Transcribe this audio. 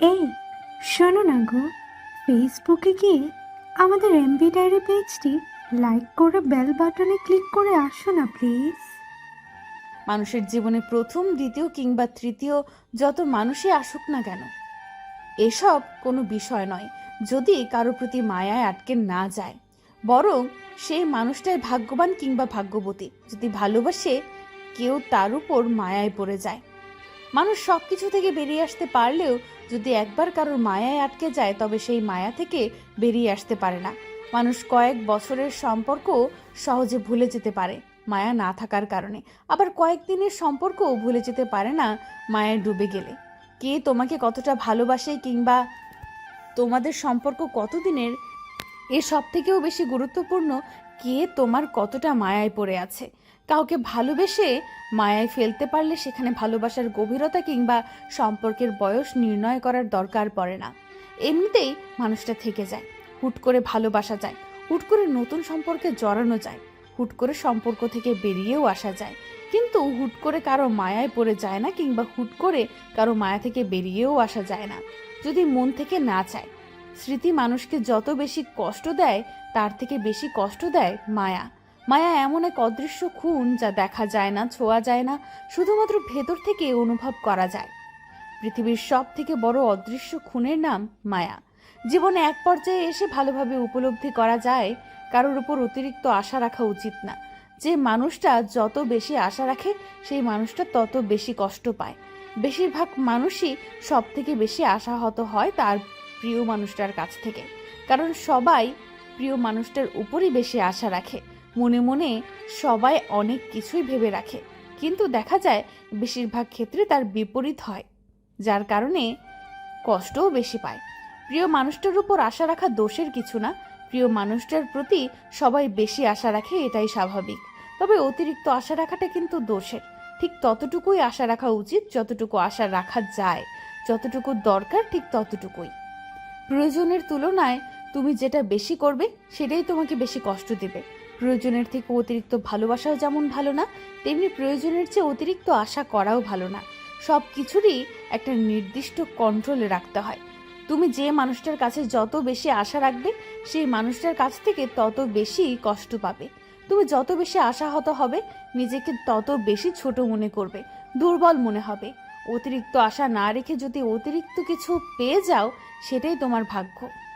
এই, শোনো না গো। ফেসবুকে গিয়ে আমাদের এমবি ডায়েরি পেজটি লাইক করে বেল বাটনে ক্লিক করে আসো না প্লিজ মানুষের জীবনে প্রথম, দ্বিতীয় কিংবা তৃতীয় যত মানুষই আসুক না কেন, এসব কোনো বিষয় নয়, যদি কারও প্রতি মায়ায় আটকে না যায়। বরং সেই মানুষটাই ভাগ্যবান কিংবা ভাগ্যবতী, যদি ভালোবাসে, কেউ তার উপর মায়ায় পড়ে যায়। মানুষ সব কিছু থেকে বেরিয়ে আসতে পারলেও যদি একবার কারোর মায়ায় আটকে যায়, তবে সেই মায়া থেকে বেরিয়ে আসতে পারে না। মানুষ কয়েক বছরের সম্পর্ক সহজে ভুলে যেতে পারে, মায়া না থাকার কারণে। আবার কয়েকদিনের সম্পর্কও ভুলে যেতে পারে না, মায়ায় ডুবে গেলে। কে তোমাকে কতটা ভালোবাসে কিংবা তোমাদের সম্পর্ক কতদিনের, এ সব থেকেও বেশি গুরুত্বপূর্ণ কে তোমার কতটা মায়ায় পড়ে আছে? কাউকে ভালোবেসে মায়ায় ফেলতে পারলে সেখানে ভালোবাসার গভীরতা কিংবা সম্পর্কের বয়স নির্ণয় করার দরকার পড়ে না। এমনিতেই মানুষটা থেকে যায়, হুট করে ভালোবাসা যায়, হুট করে নতুন সম্পর্কে জড়ানো যায়, হুট করে সম্পর্ক থেকে বেরিয়েও আসা যায়। কিন্তু হুট করে কারও মায়ায় পড়ে যায় না কিংবা হুট করে কারও মায়া থেকে বেরিয়েও আসা যায় না। যদি মন থেকে না চায় স্মৃতি মানুষকে যত বেশি কষ্ট দেয়, তার থেকে বেশি কষ্ট দেয় মায়া। মায়া এমন এক অদৃশ্য খুন যা দেখা যায় না, ছোঁয়া যায় না, শুধুমাত্র ভেতর থেকে অনুভব করা যায়। পৃথিবীর সব থেকে বড় অদৃশ্য খুনের নাম মায়া। জীবনে এক পর্যায়ে এসে ভালোভাবে উপলব্ধি করা যায়, কারোর উপর অতিরিক্ত আশা রাখা উচিত না। যে মানুষটা যত বেশি আশা রাখে, সেই মানুষটা তত বেশি কষ্ট পায়। বেশিরভাগ মানুষই সব থেকে বেশি আশাহত হয় তার প্রিয় মানুষটার কাছ থেকে। কারণ সবাই প্রিয় মানুষটার উপরই বেশি আশা রাখে। মনে মনে সবাই অনেক কিছুই ভেবে রাখে। কিন্তু দেখা যায় বেশিরভাগ ক্ষেত্রে তার বিপরীত হয়, যার কারণে কষ্টও বেশি পায়। প্রিয় মানুষটার উপর আশা রাখা দোষের কিছু না। প্রিয় মানুষটার প্রতি সবাই বেশি আশা রাখে, এটাই স্বাভাবিক। তবে অতিরিক্ত আশা রাখাটা কিন্তু দোষের। ঠিক ততটুকুই আশা রাখা উচিত, যতটুকু আশা রাখা যায়, যতটুকু দরকার ঠিক ততটুকুই। প্রয়োজনের তুলনায় তুমি যেটা বেশি করবে, সেটাই তোমাকে বেশি কষ্ট দেবে। প্রয়োজনের থেকে অতিরিক্ত ভালোবাসাও যেমন ভালো না, তেমনি প্রয়োজনের চেয়ে অতিরিক্ত আশা করাও ভালো না। সব কিছুরই একটা নির্দিষ্ট কন্ট্রোলে রাখতে হয়। তুমি যে মানুষটার কাছে যত বেশি আশা রাখবে, সেই মানুষটার কাছ থেকে তত বেশি কষ্ট পাবে। তুমি যত বেশি আশাহত হবে, নিজেকে তত বেশি ছোট মনে করবে, দুর্বল মনে হবে। অতিরিক্ত আশা না রেখে যদি অতিরিক্ত কিছু পেয়ে যাও সেটাই তোমার ভাগ্য।